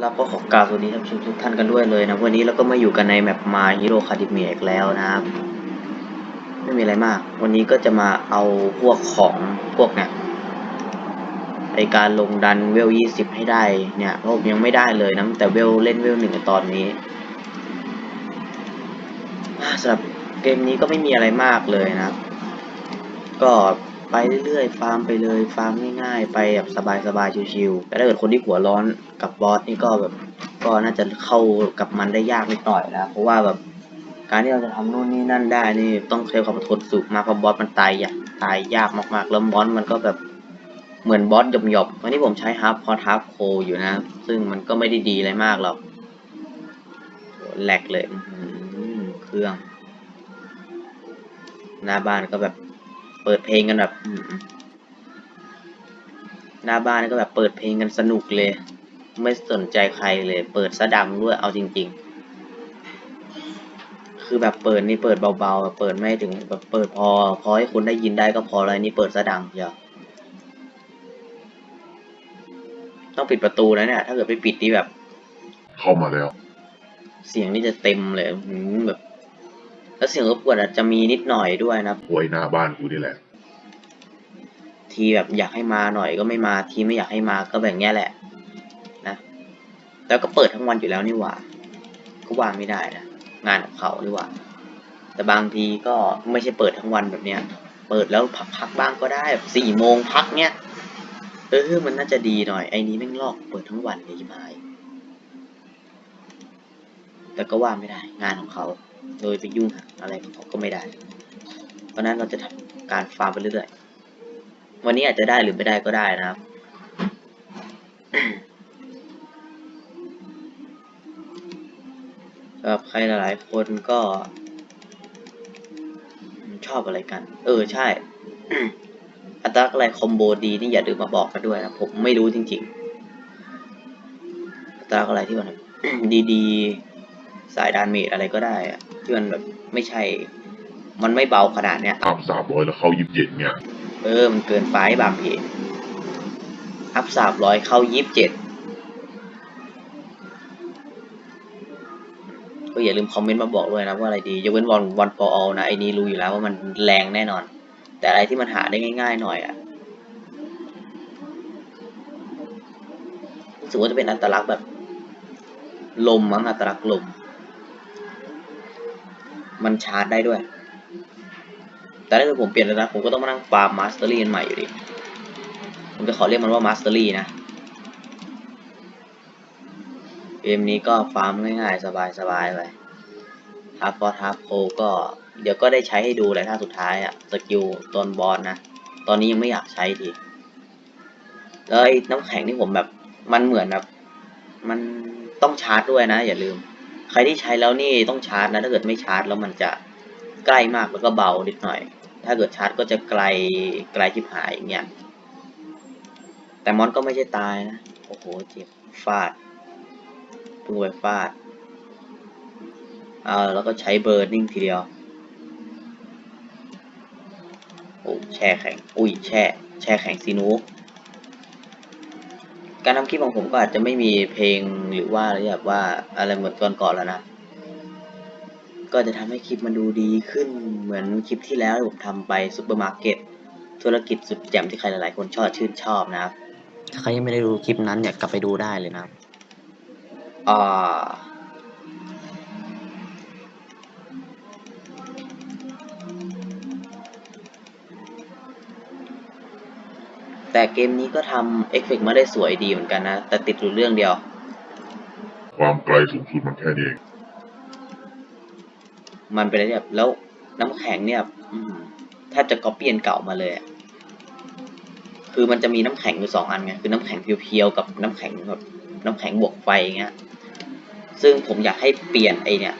แล้วก็ขอกล่าวสวัสดีท่านผู้ชมทุกท่านกันด้วยเลยนะวันนี้เราก็มาอยู่กันในแมปมาฮิโร่คาดิเมียอีกแล้วนะครับ ไม่มีอะไรมาก วันนี้ก็จะมาเอาพวกของพวกเนี่ยในการลงดันเวลยี่สิบให้ได้เนี่ยเพราะผมยังไม่ได้เลยนะแต่เวลเล่นเวลหนึ่งตอนนี้สำหรับเกมนี้ก็ไม่มีอะไรมากเลยนะ ก็ ไปเรื่อยๆ ฟาร์มไปเลยฟาร์มง่ายๆ ไปแบบสบายๆ ชิวๆแต่ถ้าเกิดคนที่หัวร้อนกับบอสนี่ก็แบบก็น่าจะเข้ากับมันได้ยากนิดหน่อยนะ เพราะว่าแบบการที่เราจะทำนู่นนี่นั่นได้นี่ต้องใช้ความอดทนสูงมากเพราะบอสมันตายยากตายยากมากๆ แล้วมอนมันก็แบบเหมือนบอสหยอบๆวันนี้ผมใช้ฮาร์ปพอทาร์ปโคอยู่นะ ซึ่งมันก็ไม่ได้ดีอะไรมากหรอกแหลกเลยเครื่อง หน้าบ้านก็แบบ ปิดเพลงกันแบบอื้อหือหน้าบ้านก็แบบเปิดเพลงกันสนุกเลย ไม่สนใจใครเลย เปิดซะดังด้วยเอาจริง ๆ คือแบบเปิดนี่เปิดเบาๆเปิดไม่ถึงแบบเปิดพอ พอให้คุณได้ยินได้ก็พอเลยนี่เปิดซะดังเชียวต้องปิดประตูนะเนี่ยถ้าเกิดไม่ปิดนี่แบบ เข้ามาแล้ว เสียงนี่จะเต็มเลยอื้อหือแบบ แล้วเสียงรบกวนอาจจะมีนิดหน่อยด้วยนะไว้หน้าบ้านกูนี่แหละ ทีแบบอยากให้มาหน่อยก็ไม่มา ทีไม่อยากให้มาก็แบบเนี้ยแหละนะ แล้วก็เปิดทั้งวันอยู่แล้วนี่หว่า ก็ว่าไม่ได้นะ งานของเขานี่หว่า แต่บางทีก็ไม่ใช่เปิดทั้งวันแบบเนี้ย เปิดแล้วพักๆบ้างก็ได้แบบสี่โมงพักเนี้ย เออ มันน่าจะดีหน่อย ไอ้นี้แม่งลอกเปิดทั้งวันเลยยิ่มายแต่ก็ว่าไม่ได้งานของเขา โดยไปยุ่งอะไรของเขาก็ไม่ได้ เพราะฉะนั้นเราจะทำการฟาร์มไปเรื่อยๆ วันนี้อาจจะได้หรือไม่ได้ก็ได้นะครับ สำหรับใครหลายๆคนก็ชอบอะไรกัน เออใช่ อัตราอะไรคอมโบดีนี่อย่าลืมมาบอกกันด้วยนะ ผมไม่รู้จริง ๆ อัตราอะไรที่มันดีๆ สายดานเมจอะไรก็ได้อะ ที่มันแบบไม่ใช่ มันไม่เบาขนาดเนี้ยทำสามร้อยแล้วเข้ายิบเจ็ดเนี่ยเออมันเกินไปบางเพจอัพสามร้อยเข้ายี่สิบเจ็ดก็อย่าลืมคอมเมนต์มาบอกด้วยนะว่าอะไรดียกเว้นวันวันฟอร์อลนะไอ้นี้รู้อยู่แล้วว่ามันแรงแน่นอน แต่อะไรที่มันหาได้ง่าย ๆ หน่อยอะรู้สึกว่าจะเป็นอัตลักษณ์แบบ ลมมั้งอัตลักษณ์ลม มันชาร์จได้ด้วย แต่ถ้าเกิดผมเปลี่ยนแล้วนะผมก็ต้องมานั่งฟาร์มมาสเตอรี่ใหม่อยู่ดี ผมจะขอเรียกมันว่ามาสเตอรี่นะ เกมนี้ก็ฟาร์มง่ายๆ สบายๆไปทับฟอทับโคก็เดี๋ยวก็ได้ใช้ให้ดูแหละถ้าสุดท้ายอะสกิลตอนบอสนะ ตอนนี้ยังไม่อยากใช้ทีแล้วไอ้น้ำแข็งที่ผมแบบมันเหมือนแบบมันต้องชาร์จด้วยนะ อย่าลืม ใครที่ใช้แล้วนี่ต้องชาร์จนะ ถ้าเกิดไม่ชาร์จแล้วมันจะใกล้มากแล้วก็เบานิดหน่อย ถ้าเกิดชาร์จก็จะไกลไกลชิบหายอย่างเงี้ย แต่มอนก็ไม่ใช่ตายนะ โอ้โหเจ็บฟาดพิ่งไปฟาดเอาแล้วก็ใช้เบอร์นิ่งทีเดียวโอ้แช่แข็ง อุ้ยแช่ แช่แข็งซีนู การทำคลิปของผมก็อาจจะไม่มีเพลงหรือว่าอะไรแบบว่าอะไรเหมือนตอนก่อนแล้วนะ ก็จะทำให้คลิปมันดูดีขึ้นเหมือนคลิปที่แล้วที่ผมทำไปซูเปอร์มาร์เก็ตธุรกิจสุดแจ่มที่ใครหลายๆ คนชอบชื่นชอบนะครับ ถ้าใครยังไม่ได้ดูคลิปนั้นเนี่ยกลับไปดูได้เลยนะครับอ่า แต่เกมนี้ก็ทำเอฟเฟกต์มาได้สวยดีเหมือนกันนะ แต่ติดอยู่เรื่องเดียว ความไกลสูงสุดมันแค่นี้เองมันเป็นอะไรที่แบบแล้วน้ำแข็งเนี่ยอืมแทบจะก๊อปปี้อันเก่ามาเลยอะคือมันจะมีน้ำแข็งอยู่สองอันไงคือน้ำแข็งเพียวๆกับน้ำแข็งแบบน้ำแข็งบวกไฟอย่างเงี้ยซึ่งผมอยากให้เปลี่ยนไอเนี่ย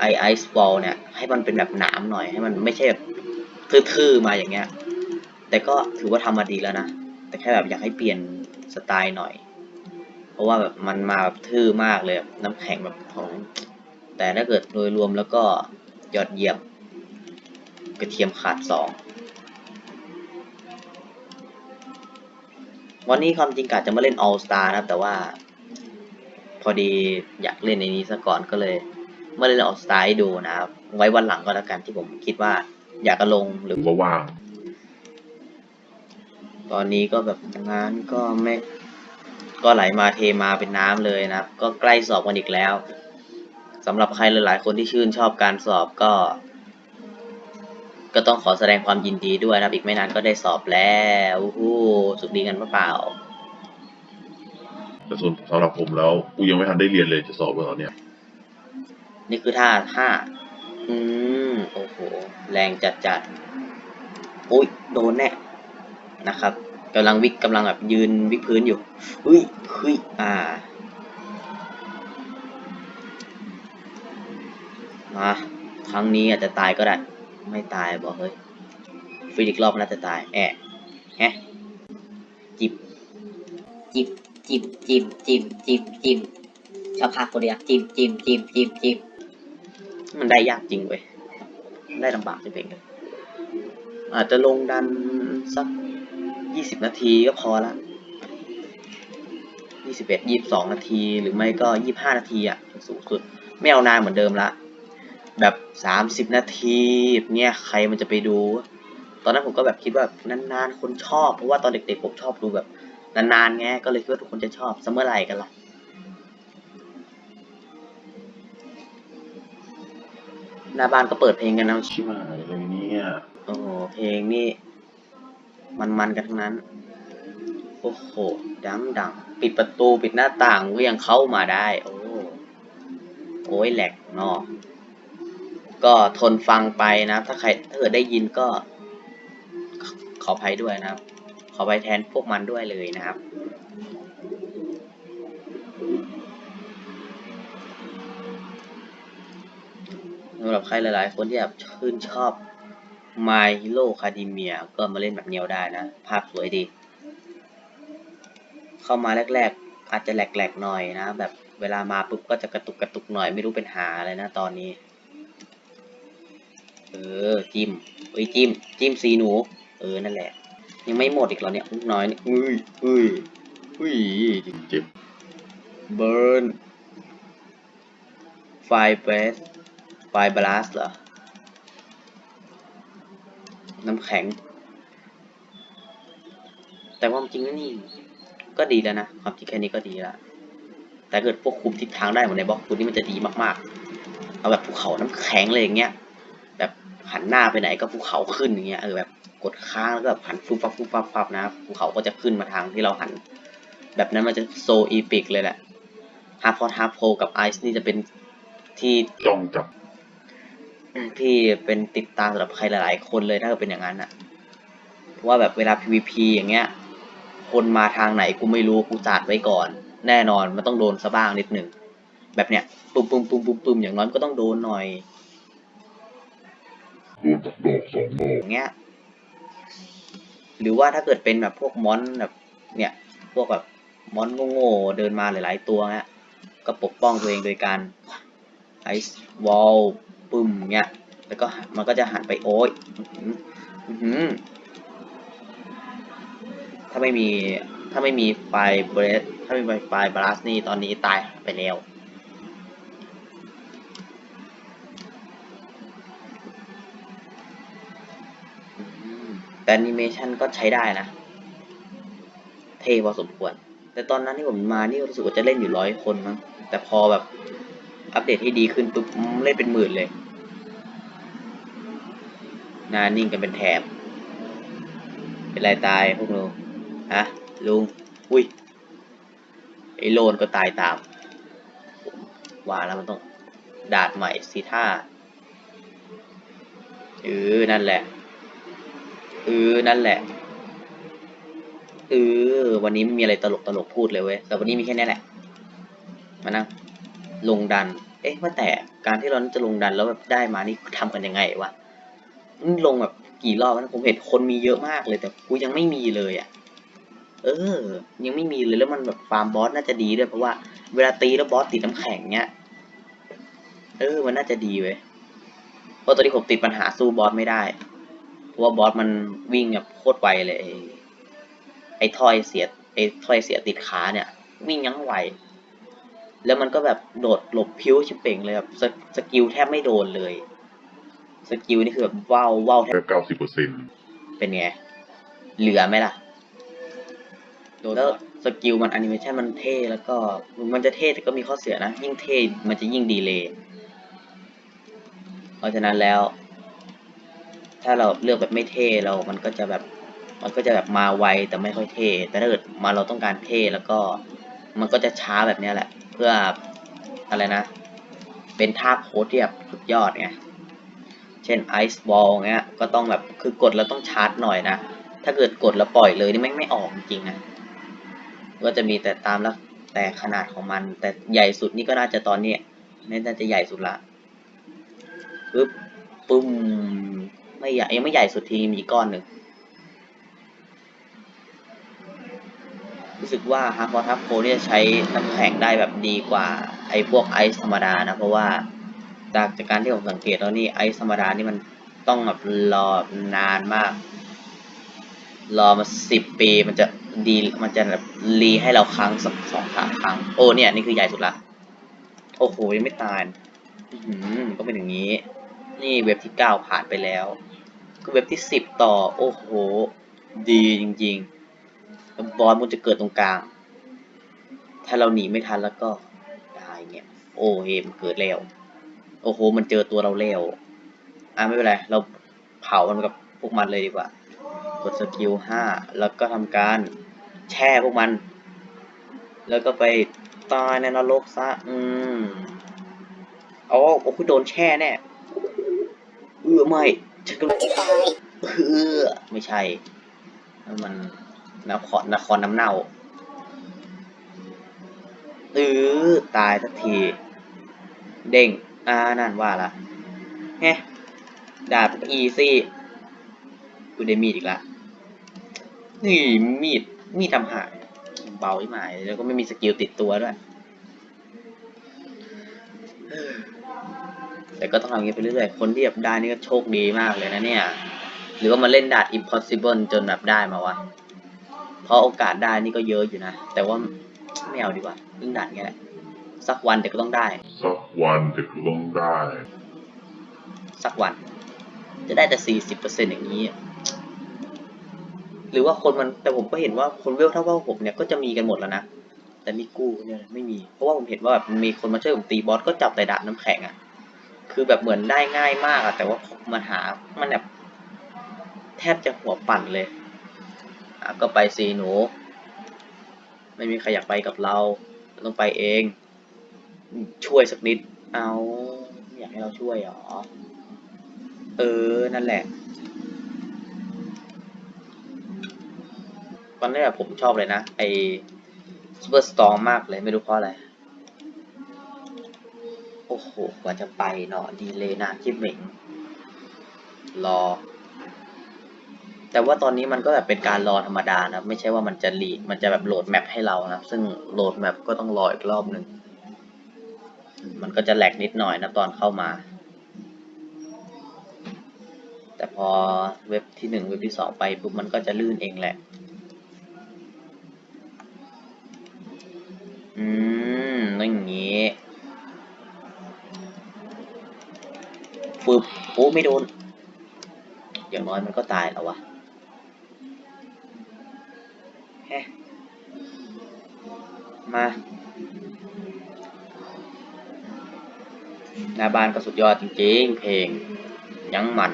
ไอไอซ์บอลเนี่ยให้มันเป็นแบบหนามหน่อยให้มันไม่ใช่แบบทื่อๆมาอย่างเงี้ย แต่ก็ถือว่าทำมาดีแล้วนะ แต่แค่แบบอยากให้เปลี่ยนสไตล์หน่อย เพราะว่าแบบมันมาแบบทื่อมากเลยน้ำแข็งแบบของ แต่ถ้าเกิดโดยรวมแล้วก็ยอดเยี่ยมกระเทียมขาดสองวันนี้ความจริงกะจะมาเล่น All Star นะครับ แต่ว่า พอดีอยากเล่นในนี้ซะก่อนก็เลยม่ได้ลองออกสไตล์ให้ดูนะครับ ไว้วันหลังก็แล้วกันที่ผมคิดว่าอยากจะลงหรืออว่าว่าง ตอนนี้ก็แบบงานก็ไม่ ก็ไหลมาเทมาเป็นน้ำเลยนะครับก็ใกล้สอบกันอีกแล้วสำหรับใครหลายๆคนที่ชื่นชอบการสอบก็ ก็ต้องขอแสดงความยินดีด้วยนะครับอีกไม่นานก็ได้สอบแล้วอู้หูสุดดีกันเปล่าแต่ส่วนสำหรับผมแล้วกูยังไม่ทันได้เรียนเลยจะสอบแล้วเนี่ย นี่คือท่าท่าอืม โอ้โห แรงจัดจัดๆอุ้ย โดนแน่ นะครับกำลังวิกกำลังแบบยืนวิกพื้นอยู่อุ้ยเฮ้ยอ่ามาครั้งนี้อาจจะตายก็ได้ ไม่ตายบอกเฮ้ยฟิอีกรอบน่าจะตายแอะแฮะจิบจิ้มจิ้มจิ้มจิ้มจิ้มจิ้มชอบภาคโคเรียวจิ้มจิ้มจิ้มจิ้มจิ้มมันได้ยากจริงเว้ยได้ลำบากจริงๆอาจจะลงดันสัก ยี่สิบนาทีก็พอละยี่สิบเอ็ดยี่สิบสองนาที หรือไม่ก็ยี่บห้านาทีอะสูงสุด ไม่เอานานเหมือนเดิมละ แบบสามสิบนาทีเนี่ยใครมันจะไปดู ตอนนั้นผมก็แบบคิดว่านานๆคนชอบ เพราะว่าตอนเด็กๆผมชอบดูแบบนานๆไงก็เลยคิดว่าทุกคนจะชอบซัมเมอร์ไหร่กันล่ะหน้าบ้านก็เปิดเพลงกันนะชิบหายเลยเนี่ยโอ้โหเพลงนี่ มันๆกันทั้งนั้น โอ้โหดังดังปิดประตูปิดหน้าต่างก็ยังเข้ามาได้ โอ้โอ้ยแหลกเนอะก็ทนฟังไปนะถ้าใครถ้าเกิดได้ยินก็ขขออภัยด้วยนะครับ ขออภัยแทนพวกมันด้วยเลยนะครับ สำหรับใครหลายๆ คนที่แบบชื่นชอบ My Hero Academia ก็มาเล่นแบบเนียวได้นะ ภาพสวยดี เข้ามาแรกๆ อาจจะแหลกๆหน่อยนะ แบบเวลามาปุ๊บก็จะกระตุกกระตุกหน่อยไม่รู้เป็นหาอะไรนะตอนนี้ เออ จิ้มเอ้ยจิ้ม จิ้มซีหนู เออ นั่นแหละ ยังไม่หมดอีกเหรอเนี่ยลูกน้อยนี่อุ้ยอุ้ยอุ้ยเจ็บเบิร์นไฟเบสไฟบลัสเหรอ น้ำแข็ง แต่ความจริงนี่ก็ดีแล้วนะความจริงแค่นี้ก็ดีแล้วแต่เกิดควบคุมทิศทางได้เหมือนในบล็อกคุณนี่มันจะดีมากๆ เอาแบบภูเขาน้ำแข็งเลยอย่างเงี้ย แบบหันหน้าไปไหนก็ภูเขาขึ้นอย่างเงี้ยเออแบบกดค้างแล้วก็แบบหันฟุบฟับฟุบฟับฟับนะภูเขาก็จะขึ้นมาทางที่เราหัน แบบนั้นมันจะโซอีพิกเลยแหละฮาร์พอร์ทฮาร์โพกับไอซ์นี่จะเป็นที่จองจับ ที่เป็นติดตามสำหรับใครหลายๆ คนเลยถ้าเกิดเป็นอย่างนั้นอะเพราะว่าแบบเวลา PVP อย่างเงี้ย คนมาทางไหนกูไม่รู้กูจัดไว้ก่อน แน่นอนมันต้องโดนซะบ้างนิดหนึ่งแบบเนี้ยปุ่มปุ่มปุ่มปุ่มปุ่มอย่างน้อยก็ต้องโดนหน่อยโดนสักดอกสองดอกอย่างเงี้ย หรือว่าถ้าเกิดเป็นแบบพวกมอนแบบเนี่ยพวกแบบมอนโง่ๆเดินมาหลายๆตัวเงี้ยก็ปกป้องตัวเองโดยการไอซ์วอล ปึ้มเงี้ย แล้วก็มันก็จะหันไปโอ้ยถ้าไม่มีถ้าไม่มีไฟเบรสถ้าไม่มีไฟบลัสนี่ตอนนี้ตายไปแล้วแต่แอนิเมชันก็ใช้ได้นะ เท่พอสมควร แต่ตอนนั้นที่ผมมานี่รู้สึกว่าจะเล่นอยู่ร้อยคนมั้งแต่พอแบบ อัปเดตให้ดีขึ้นปุ๊บเล่นเป็นหมื่นเลยนานิ่งกันเป็นแถบ เป็นไรตายพวกเราฮะลุง อุ้ย ไอโลนก็ตายตามว่าแล้วมันต้องดาดใหม่สิท่าเออนั่นแหละเออนั่นแหละเออวันนี้ไม่มีอะไรตลกตลกพูดเลยเว้ยแต่วันนี้มีแค่นี้แหละ มานั่ง ลงดัน เอ๊ะว่าแต่การที่เราจะลงดันแล้วแบบได้มานี่ทำกันยังไงวะอืมลงแบบกี่รอบนะผมเห็นคนมีเยอะมากเลยแต่กูยังไม่มีเลยอะ เออ ยังไม่มีเลยแล้วมันแบบฟาร์มบอสน่าจะดีด้วยเพราะว่าเวลาตีแล้วบอสติดน้ำแข็งเนี้ย เออ มันน่าจะดีเว้ยเพราะตอนนี้ผมติดปัญหาสู้บอสไม่ได้ เพราะว่าบอสมันวิ่งแบบโคตรไวเลย ไอ้ไอ้ถ้อยเสียไอ้ถ้อยเสียติดขาเนี่ย วิ่งยังไว แล้วมันก็แบบโดดหลบพิ้วชิบเป่งเลยแบบสกสกิลแทบไม่โดนเลย สกิลนี่คือแบบว้าวว้าวแทบแค่เก้าสิบเปอร์เซ็นต์เป็นไง เหลือไหมล่ะแล้วสกิลมันแอนิเมชันมันเท่แล้วก็มันจะเท่แต่ก็มีข้อเสียนะ ยิ่งเท่มันจะยิ่งดีเลยเพราะฉะนั้นแล้ว ถ้าเราเลือกแบบไม่เท่เรา มันก็จะแบบ มันก็จะแบบมาไวแต่ไม่ค่อยเท่ แต่ถ้าเกิดมาเราต้องการเท่แล้วก็ มันก็จะช้าแบบเนี้ยแหละ เพื่ออะไรนะ เป็นท่าโพสที่แบบสุดยอดไง เช่นไอซ์บอลเงี้ย ก็ต้องแบบคือกดแล้วต้องชาร์จหน่อยนะ ถ้าเกิดกดแล้วปล่อยเลยนี่ไม่งไม่ออกจริงนะก็จะมีแต่ตามแล้วแต่ขนาดของมัน แต่ใหญ่สุดนี่ก็น่าจะตอนนี้นี่น่าจะใหญ่สุดละปึ๊บปุ้มไม่ใหญ่ยังไม่ใหญ่สุดทีมีก้อนหนึ่ง รู้สึกว่าฮาร์ o ทับโคเนี่ยใช้น้ำแข็งได้แบบดีกว่าไอ้พวกไอซ์ธรรมดานะ เพราะว่าจากจากการที่ผมสังเกตแล้วนี่ไอซ์ธรรมดานี่มันต้องแบบรอนานมาก รอมาสิบปีมันจะดีมันจะแบบรีให้เราครั้งสักสองสามครั้ง โอ้เนี่ยนี่คือใหญ่สุดละ โอ้โหยังไม่ตายอื้อหือก็เป็นอย่างนี้ นี่เว็บที่เก้าผ่านไปแล้วก็เว็บที่สิบต่อ โอ้โห ดีจริง ๆ แล้วบอสมันจะเกิดตรงกลาง ถ้าเราหนีไม่ทันแล้วก็ตายเนี่ยโอ้เฮมนเกิดแล้ว โอ้โห มันเจอตัวเราแล้วอะไม่เป็นไร เราเผามันกับพวกมันเลยดีกว่า กดสกิลห้าแล้วก็ทำการแช่พวกมัน แล้วก็ไปตายในนรกซะ อืมอ๋อโอ้คุณโดนแช่แน่ เออไม่ ฉันก็จะตายเออไม่ใช่ มัน นครนครน้ำเน่าเออตายสักที เด้งอ่านั่นว่าละแฮะดาบอีซี่กูได้มีดอีกละนี่มีด มีดทำหายเบาที่หมายแล้วก็ไม่มีสกิลติดตัวด้วย แต่ก็ต้องทำอย่างนี้ไปเรื่อยๆ คนที่แบบได้นี่ก็โชคดีมากเลยนะเนี่ย หรือว่ามาเล่นดาด impossible จนแบบได้มาวะ เพราะโอกาสได้นี่ก็เยอะอยู่นะ แต่ว่าไม่เอาดีกว่าเรื่องดาดเงี้ยแหละสักวันแต่ก็ต้องได้ สักวันจะต้องได้ สักวัน จะได้แต่สี่สิบเปอร์เซ็นอย่างนี้ หรือว่าคนมันแต่ผมก็เห็นว่าคนเวลเท่าว่าผมเนี่ยก็จะมีกันหมดแล้วนะแต่นี่กู้เนี่ยไม่มี เพราะว่าผมเห็นว่าแบบมีคนมาช่วยผมตีบอสก็จับแต่ดาบน้ำแข็งอะ่ะ คือแบบเหมือนได้ง่ายมากอะ่ะแต่ว่ามันหา มันแบบแทบจะหัวปั่นเลยอะ ก็ไปสีหนู ไม่มีใครอยากไปกับเราเราต้องไปเอง ช่วยสักนิด เอาอยากให้เราช่วยหรอ เออ นั่นแหละ ตอนนี้แบบผมชอบเลยนะ ไอซูเปอร์สตอร์มากเลยไม่รู้เพราะอะไร โอ้โห กว่าจะไปเนาะดีเลยนานชิบเหม่งรอ แต่ว่าตอนนี้มันก็แบบเป็นการรอธรรมดานะไม่ใช่ว่ามันจะรีมันจะแบบโหลดแมปให้เรานะซึ่งโหลดแมปก็ต้องรออีกรอบหนึ่งมันก็จะแหลกนิดหน่อยนะตอนเข้ามา แต่พอเว็บที่หนึ่งเว็บที่สองไปปุ๊บมันก็จะลื่นเองแหละ อืมนั่นอย่างงี้ฟึบโอ้ไม่โดน อย่างน้อยมันก็ตายแล้ววะ มา หน้าบ้านก็สุดยอดจริงๆ เพลงยังมัน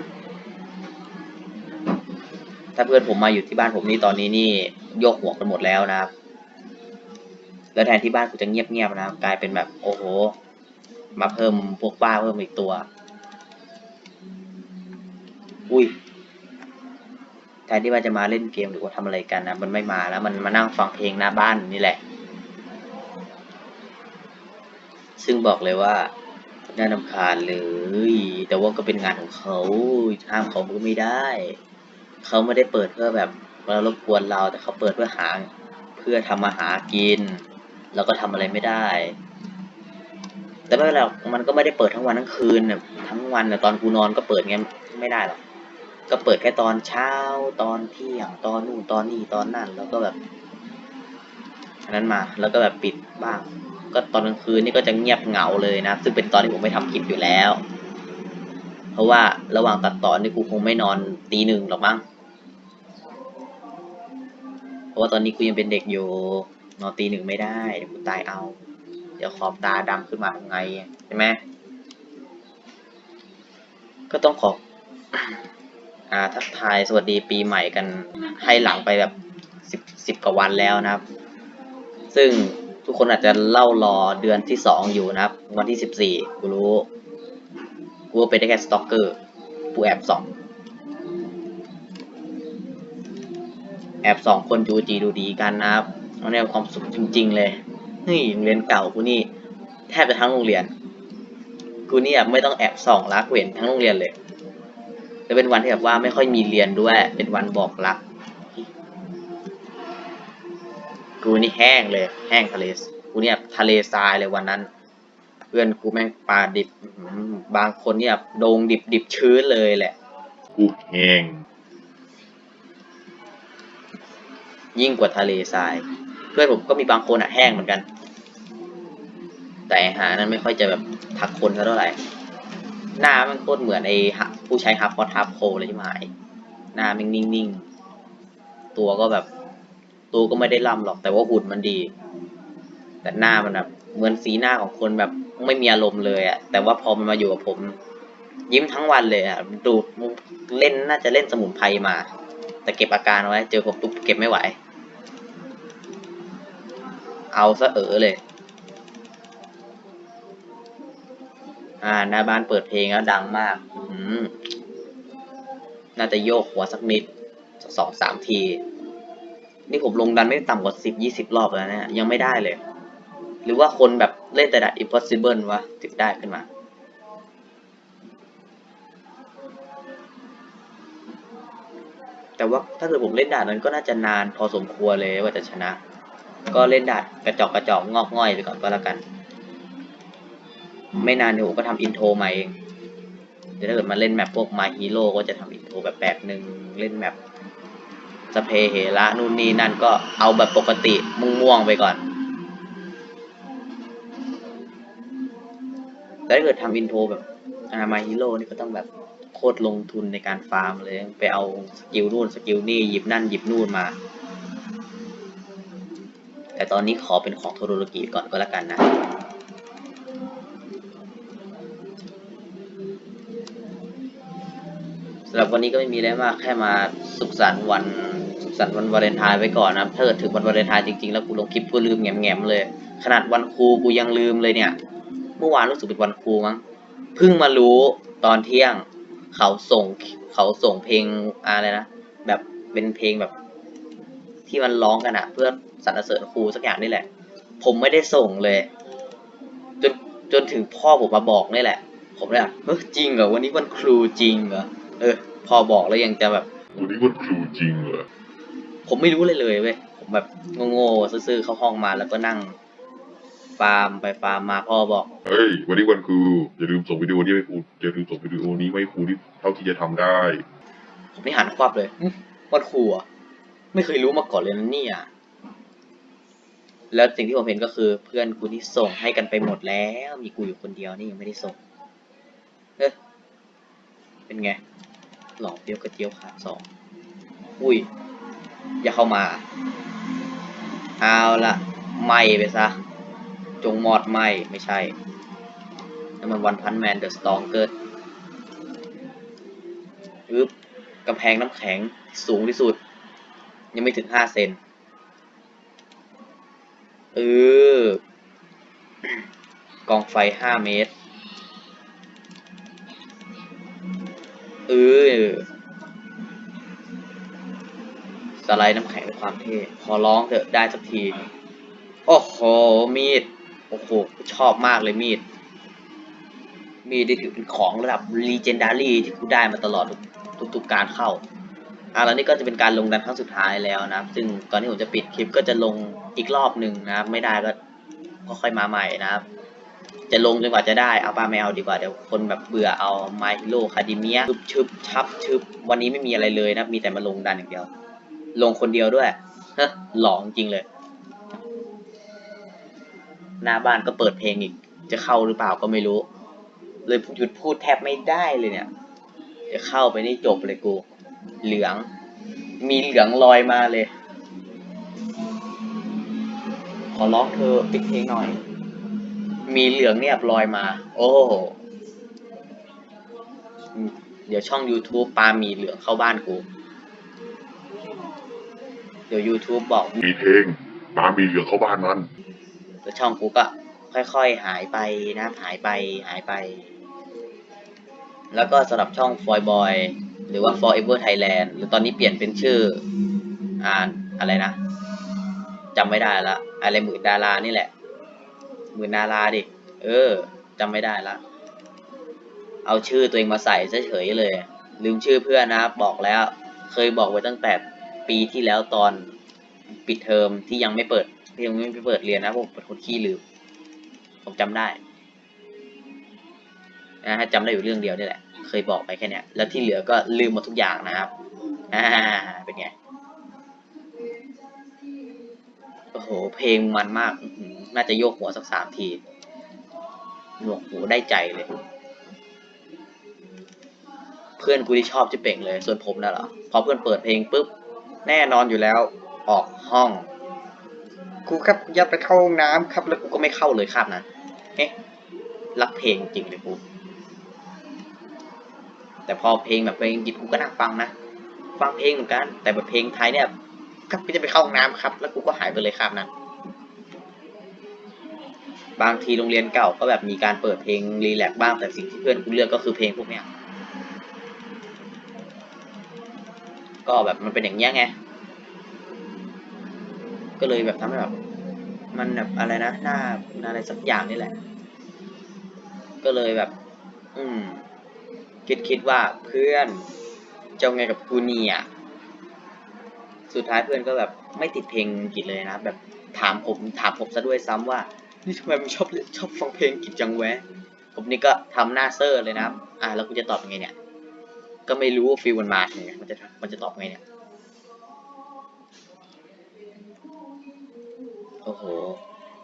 ถ้าเพื่อนผมมาอยู่ที่บ้านผมนี่ตอนนี้นี่โยกหัวกันหมดแล้วนะครับ แล้วแทนที่บ้านกูจะเงียบๆนะครับ กลายเป็นแบบโอ้โห มาเพิ่มพวกบ้าเพิ่มอีกตัว อุ้ยแทนที่ว่าจะมาเล่นเกมหรือว่าทำอะไรกันนะมันไม่มาแล้วมันมานั่งฟังเพลงหน้าบ้านนี่แหละ ซึ่งบอกเลยว่าน่านำคาญเลย แต่ว่าก็เป็นงานของเขาห้ามเขาก็ไม่ได้ เขาไม่ได้เปิดเพื่อแบบมารบกวนเรา แต่เขาเปิดเพื่อหา เพื่อทำมาหากินแล้วก็ทำอะไรไม่ได้ แต่ไม่เป็นไรมันก็ไม่ได้เปิดทั้งวันทั้งคืนน่ะทั้งวันแต่ตอนกูนอนก็เปิดไงไม่ได้หรอก ก็เปิดแค่ตอนเช้า ตอนเที่ยง ตอนนู่น ตอนนี้ตอนนั่น แล้วก็แบบอันนั้นมา แล้วก็แบบปิดบ้าง ก็ตอนกลางคืนนี่ก็จะเงียบเหงาเลยนะซึ่งเป็นตอนที่ผมไม่ทำคลิปอยู่แล้ว เพราะว่าระหว่างตัดต่อนี่กูคงไม่นอนตีหนึ่งหรอกมั้ง เพราะว่าตอนนี้กูยังเป็นเด็กอยู่ นอนตีหนึ่งไม่ได้เดี๋ยวกูตายเอา เดี๋ยวขอบตาดำขึ้นมาทำไงใช่ไหมก็ต้องขอบอ่าทักทายสวัสดีปีใหม่กันให้หลังไปแบบสิบสิบกว่าวันแล้วนะครับ ซึ่ง ทุกคนอาจจะเล่ารอเดือนที่สองอยู่นะครับ วันที่สิบสี่กูรู้ กูเป็นได้แค่สต็อกเกอร์กูแอบสองแอบสองคนดูจีดูดีกันนะครับมันได้ความสุขจริง ๆ เลยนี่โรงเรียนเก่ากูนี่ แทบจะทั้งโรงเรียน กูนี่ยไม่ต้องแอบส่องรักเว้นทั้งโรงเรียนเลยจะเป็นวันที่แบบว่าไม่ค่อยมีเรียนด้วย เป็นวันบอกรัก กูนี่แห้งเลย แห้งทะเลกูเนี่ยทะเลทรายเลยวันนั้น เพื่อนกูแม่งปลาดิบอื้อหือบางคนเนี่ยโดงดิบดิบชื้นเลยแหละ กูแห้งยิ่งกว่าทะเลทราย เพื่อนผมก็มีบางคนอะแห้งเหมือนกัน แต่หานั้นไม่ค่อยจะแบบทักคนเท่าไหร่หน้ามันโคตรเหมือนไอ้ฮะผู้ใช้ฮับพอทับโคเลยใช่ไหมหน้ามันนิ่งๆ ตัวก็แบบ ตัวก็ไม่ได้ล่ำหรอกแต่ว่าหุ่นมันดี แต่หน้ามันแบบเหมือนสีหน้าของคนแบบไม่มีอารมณ์เลยอะแต่ว่าพอมันมาอยู่กับผม ยิ้มทั้งวันเลยอะดูเล่นน่าจะเล่นสมุนไพรมา แต่เก็บอาการไว้ เจอผมปุ๊บเก็บไม่ไหว เอาซะเออเลย อ่าหน้าบ้านเปิดเพลงแล้วดังมาก อืมน่าจะโยกหัวสักนิดสองสามที นี่ผมลงดันไม่ต่ำกว่าสิบยี่สิบรอบแล้วเนี่ยยังไม่ได้เลย หรือว่าคนแบบเล่นแต่ดัด impossible วะถึงได้ขึ้นมา แต่ว่าถ้าเกิดผมเล่นด่านนั้นก็น่าจะนานพอสมควรเลยว่าจะชนะ ก็เล่นด่านกระจอกกระจอกงอกง่อยไปก่อนก็แล้วกัน ไม่นานเดี๋ยวผมก็ทำอินโทรมาเองเดี๋ยวถ้าเกิดมาเล่นแมปพวกมาฮีโร่ก็จะทำอินโทรแบบแบบหนึ่งเล่นแมป สเพเหระนู่นนี่นั่นก็เอาแบบปกติม่วงๆไปก่อนแต่ถ้าเกิดทำอินโทรแบบอามาฮีโร่นี่ก็ต้องแบบโคตรลงทุนในการฟาร์มเลย ไปเอาสกิลนู่นสกิลนี่หยิบนั่นหยิบนู่นมา แต่ตอนนี้ขอเป็นของโทโรโรกิก่อนก็แล้วกันนะสำหรับวันนี้ก็ไม่มีอะไรมาก แค่มาสุขสันต์วัน สันวันวาเลนไทน์ไว้ก่อนนะครับถ้าเกิดถึงวันวาเลนไทน์จริงๆแล้วกูลงคลิปกูลืมแง่มๆเลย ขนาดวันครูกูยังลืมเลยเนี่ย เมื่อวานรู้สึกเป็นวันครูมั้งเพิ่งมารู้ตอนเที่ยง เขาส่งเขาส่งเพลงอะไรนะแบบเป็นเพลงแบบ ที่มันร้องกันอะเพื่อสรรเสริญครูสักอย่างนี่แหละ ผมไม่ได้ส่งเลย จนจนถึงพ่อผมมาบอกนี่แหละ ผมเลยอะเฮ้ยจริงเหรอวันนี้วันครูจริงเหรอเออพอบอกแล้วยังจะแบบวันนี้วันครูจริงเหรอ ผมไม่รู้เลยเลยเว้ยผมแบบโง่ๆซื่อๆเข้าห้องมาแล้วก็นั่ง ฟาร์มไปฟาร์มมาพ่อบอก เฮ้ย วันนี้วันครูอย่าลืมส่งวิดีโอนี้ให้ครูอย่าลืมส่งวิดีโอนี้มาให้ครูที่เท่าที่จะทำได้ ผมนี่หันควับเลยหึวันครูเหรอะไม่เคยรู้มาก่อนเลยนะเนี่ยแล้วสิ่งที่ผมเห็นก็คือเพื่อนกูนี่ส่งให้กันไปหมดแล้ว มีกูอยู่คนเดียวนี่ยังไม่ได้ส่งเฮ้ยเป็นไง หลอกเดียวกระเจียวขาดสอง อุ้ย อย่าเข้ามา เอาละไหม่ไปซะ จงมอดไหม่ไม่ใช่นั่นมันวันพันแมนเดอะสตองเกิดอึบกำแพงน้ำแข็งสูงที่สุด ยังไม่ถึงห้าเซนเออกองไฟห้าเมตรเออ ไลด์น้ำแข็งด้วยความเท่ขอร้องเถอะได้สักที โอ้โห มีด โอ้โห ชอบมากเลยมีด มีดนี่ถือเป็นของระดับ legendary ที่กูได้มาตลอดทุกทุกกการเข้า อะแล้วนี่ก็จะเป็นการลงดันครั้งสุดท้ายแล้วนะครับ ซึ่งก่อนที่ผมจะปิดคลิปก็จะลงอีกรอบหนึ่งนะครับ ไม่ได้ก็ก็ค่อยมาใหม่นะครับ จะลงจนกว่าจะได้ เอาป้าไม่เอาดีกว่า เดี๋ยวคนแบบเบื่อเอา My Hero Academia ชึบชึบชับชึบวันนี้ไม่มีอะไรเลยนะ มีแต่มาลงดันอย่างเดียว ลงคนเดียวด้วยเฮ้อหลองจริงเลย หน้าบ้านก็เปิดเพลงอีก จะเข้าหรือเปล่าก็ไม่รู้ เลยหยุดพูดแทบไม่ได้เลยเนี่ย จะเข้าไปนี่จบเลยกู เหลือง มีเหลืองลอยมาเลย ขอร้องเธอปิดเพลงหน่อย มีเหลืองเนี่ยลอยมา โอ้โหเดี๋ยวช่อง YouTube ปามีเหลืองเข้าบ้านกู ดี๋ยว YouTube บอกมีเพลงปามีเหลืองเข้าบ้านมันแล้วช่องกูก็ค่อยๆหายไปนะหายไปหายไป แล้วก็สำหรับช่อง f o y Boy หรือว่า Forever Thailand หรือตอนนี้เปลี่ยนเป็นชื่อ อ่านอะไรนะจำไม่ได้ละอะไรหมื่นดารานี่แหละ หมื่นดาราดิ เออจำไม่ได้ละ เอาชื่อตัวเองมาใส่เฉยๆเลย ลืมชื่อเพื่อนนะบอกแล้ว เคยบอกไว้ตั้งแต่ ปีที่แล้วตอนปิดเทอมที่ยังไม่เปิดที่ยังไม่เปิดเรียนนะผมเป็นคนขี้ลืมผมจำได้นะฮะจำได้อยู่เรื่องเดียวนี่แหละ เคยบอกไปแค่เนี้ยแล้วที่เหลือก็ลืมหมดทุกอย่างนะครับอ่าเป็นไงโอ้โห เพลงมันมาก น่าจะโยกหัวสักสามทีหนวกหูได้ใจเลย เพื่อนกูที่ชอบจะเป่งเลย ส่วนผมน่ะเหรอ พอเพื่อนเปิดเพลงปุ๊บ แน่นอนอยู่แล้ว ออกห้องกูครับยากไปเข้าห้องน้ำครับแล้วกูก็ไม่เข้าเลยครับนั้นเอ๊ะรักเพลงจริงเลยกูแต่พอเพลงแบบเพลงอังกฤษกูก็นั่งฟังนะฟังเพลงเหมือนกัน แต่แบบเพลงไทยเนี่ยครับกูจะไปเข้าห้องน้ำครับ แล้วกูก็หายไปเลยครับนั้นบางทีโรงเรียนเก่าก็แบบมีการเปิดเพลงรีแลกซ์บ้างแต่สิ่งที่เพื่อนกูเลือกก็คือเพลงพวกเนี้ย ก็แบบมันเป็นอย่างเงี้ยไง ก็เลยแบบทำให้แบบมันแบบอะไรนะหน้าอะไรสักอย่างนี่แหละ ก็เลยแบบ อืม คิดคิดว่าเพื่อนจะไงกับกูเนี่ยสุดท้ายเพื่อนก็แบบไม่ติดเพลงกฤษเลยนะ แบบถามผมถามผมซะด้วยซ้ำว่านี่ทำไมมึงชอบชอบฟังเพลงกฤษจังแวะผมนี่ก็ทำหน้าเซอร์เลยนะ อ่าแล้วกูจะตอบยังไงเนี่ย ก็ไม่รู้ว่าฟิลมันมาไงมันจะมันจะตอบไงเนี่ย โอ้โห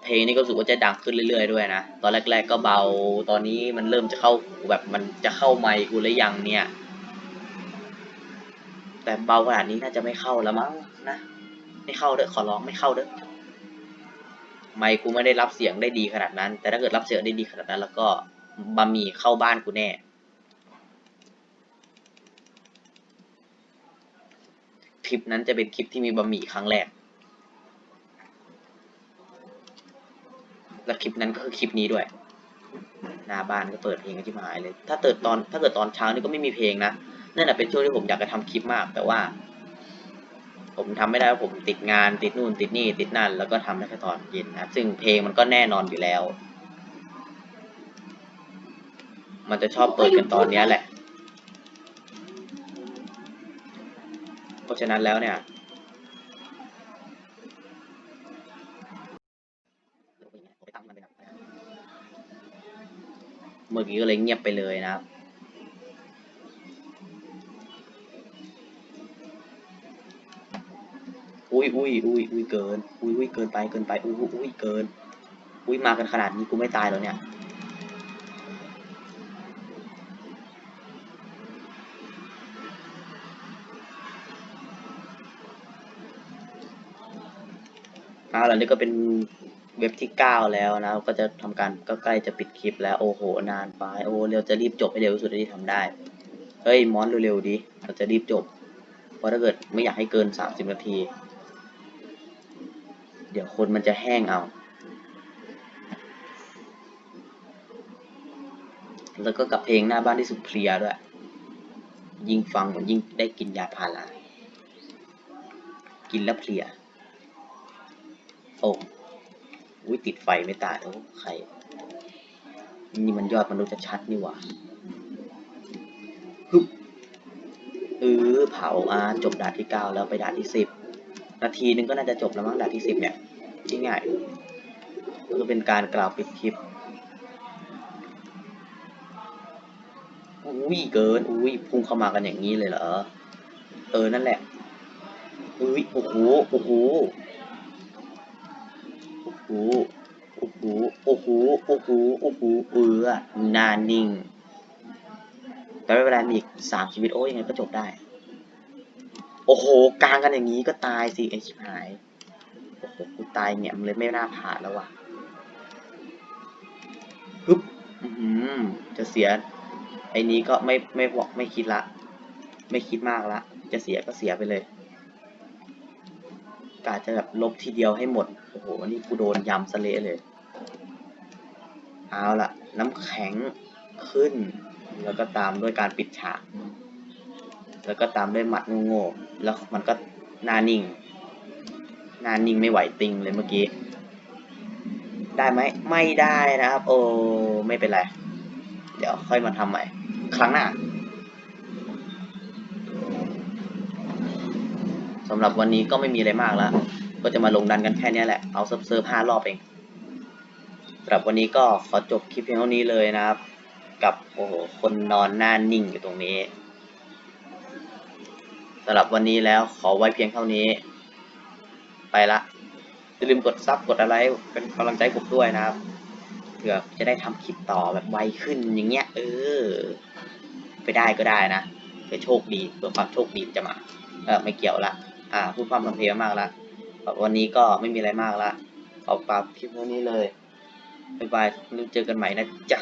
เพลงนี้ก็รู้สึกว่าจะดังขึ้นเรื่อยๆด้วยนะ ตอนแรก ๆ ก็เบา ตอนนี้มันเริ่มจะเข้าแบบมันจะเข้าไมค์กูหรือยังเนี่ย แต่เบาขนาดนี้น่าจะไม่เข้าแล้วมั้งนะ ไม่เข้าเด้อขอร้องไม่เข้าเด้อไมค์กูไม่ได้รับเสียงได้ดีขนาดนั้น แต่ถ้าเกิดรับเสียงได้ดีขนาดนั้น แล้วก็บะหมี่เข้าบ้านกูแน่ คลิปนั้นจะเป็นคลิปที่มีบะหมี่ครั้งแรก และคลิปนั้นก็คือคลิปนี้ด้วย หน้าบ้านก็เปิดเพลงกันที่หายเลย ถ้าเกิดตอนถ้าเกิดตอนเช้านี่ก็ไม่มีเพลงนะนั่นแหละเป็นช่วงที่ผมอยากจะทำคลิปมาก แต่ว่า ผมทำไม่ได้เพราะผมติดงานติดนู่น ติดนี่ติดนั่น แล้วก็ทำได้แค่ตอนเย็นนะซึ่งเพลงมันก็แน่นอนอยู่แล้ว มันจะชอบเปิดกันตอนนี้แหละ เพราะฉะนั้นแล้วเนี่ยเมื่อกี้ก็เลยเงียบไปเลยนะครับอุ้ยอุ้ยอุ้ยอุ้ยเกิน อุ้ยอุ้ยเกินไปเกินไปอุ้ยอุ้ยอุ้ยเกิน อุ้ยมากันขนาดนี้กูไม่ตายแล้วเนี่ย เอาล่ะนี่ก็เป็นเว็บที่เก้าแล้วนะ ก็จะทำการก็ใกล้จะปิดคลิปแล้วโอ้โหนานไปโอ้เร็วจะรีบจบให้เร็วที่สุดที่ทำได้เฮ้ยมอนเร็วๆดิเราจะรีบจบ เพราะถ้าเกิดไม่อยากให้เกินสามสิบนาที เดี๋ยวคนมันจะแห้งเอาแล้วก็กับเพลงหน้าบ้านที่สุดเพลียด้วย ยิ่งฟังผมยิ่งได้กินยาพารา กินแล้วเพลีย โอ้อุ้ยติดไฟไม่ตายโอ้ใคร นี่มันยอดมนุษย์ชัดนี่หว่าฮึบเออเผาอ่าจบด่านที่เก้าแล้วไปด่านที่สิบนาทีนึงก็น่าจะจบแล้วมั้งด่านที่สิบเนี่ยง่ายๆก็เป็นการกล่าวปิดคลิปอุ้ยเกินอุ้ยพุ่งเข้ามากันอย่างนี้เลยเหรอเออนั่นแหละอุ้ยโอ้โหโอ้โห หโโอ้โหโอ้โหโอ้โหโอ้โหเออนานิ่ง แต่ไม่เป็นไรมีอีกสามชีวิตโอ้ยังไงก็จบได้ โอ้โหกลางกันอย่างนี้ก็ตายสิไอชิบหาย โอ้โหกูตายเนี่ยมันเลยไม่น่าผ่านแล้วว่ะฮึบอื้อหือจะเสีย ไอ้นี้ก็ไม่ไม่บอกไม่คิดละ ไม่คิดมากละ จะเสียก็เสียไปเลยกาจะแบบลบทีเดียวให้หมด อ้โห นี่กูโดนยำสะเละเลย เอาละน้ำแข็งขึ้น แล้วก็ตามด้วยการปิดฉาก แล้วก็ตามด้วยหมัดโง่แล้วมันก็หนานิ่ง หนานิ่งไม่ไหวติงเลยเมื่อกี้ ได้ไหม ไม่ได้นะครับ โอ้ ไม่เป็นไร เดี๋ยวค่อยมาทำใหม่ ครั้งหน้าสำหรับวันนี้ก็ไม่มีอะไรมากแล้ว ก็จะมาลงดันกันแค่เนี้ยแหละ เอาเซิร์ฟเซิร์ฟห้ารอบเองสำหรับวันนี้ก็ขอจบคลิปเพียงเท่านี้เลยนะครับ กับโอ้โหคนนอนหน้านิ่งอยู่ตรงนี้สำหรับวันนี้แล้วขอไว้เพียงเท่านี้ ไปละอย่าลืมกดซับกดอะไรเป็นกำลังใจผมด้วยนะครับเผื่อจะได้ทำคลิปต่อแบบไวขึ้นอย่างเงี้ย เออ ไปได้ก็ได้นะเผื่อโชคดีเผื่อความโชคดีจะมา เออไม่เกี่ยวละอ่าพูดความทำเพลงมากละ วันนี้ก็ไม่มีอะไรมากละขอปรับคลิปเท่านี้เลย บ๊ายบายเจอกันใหม่นะจ๊ะ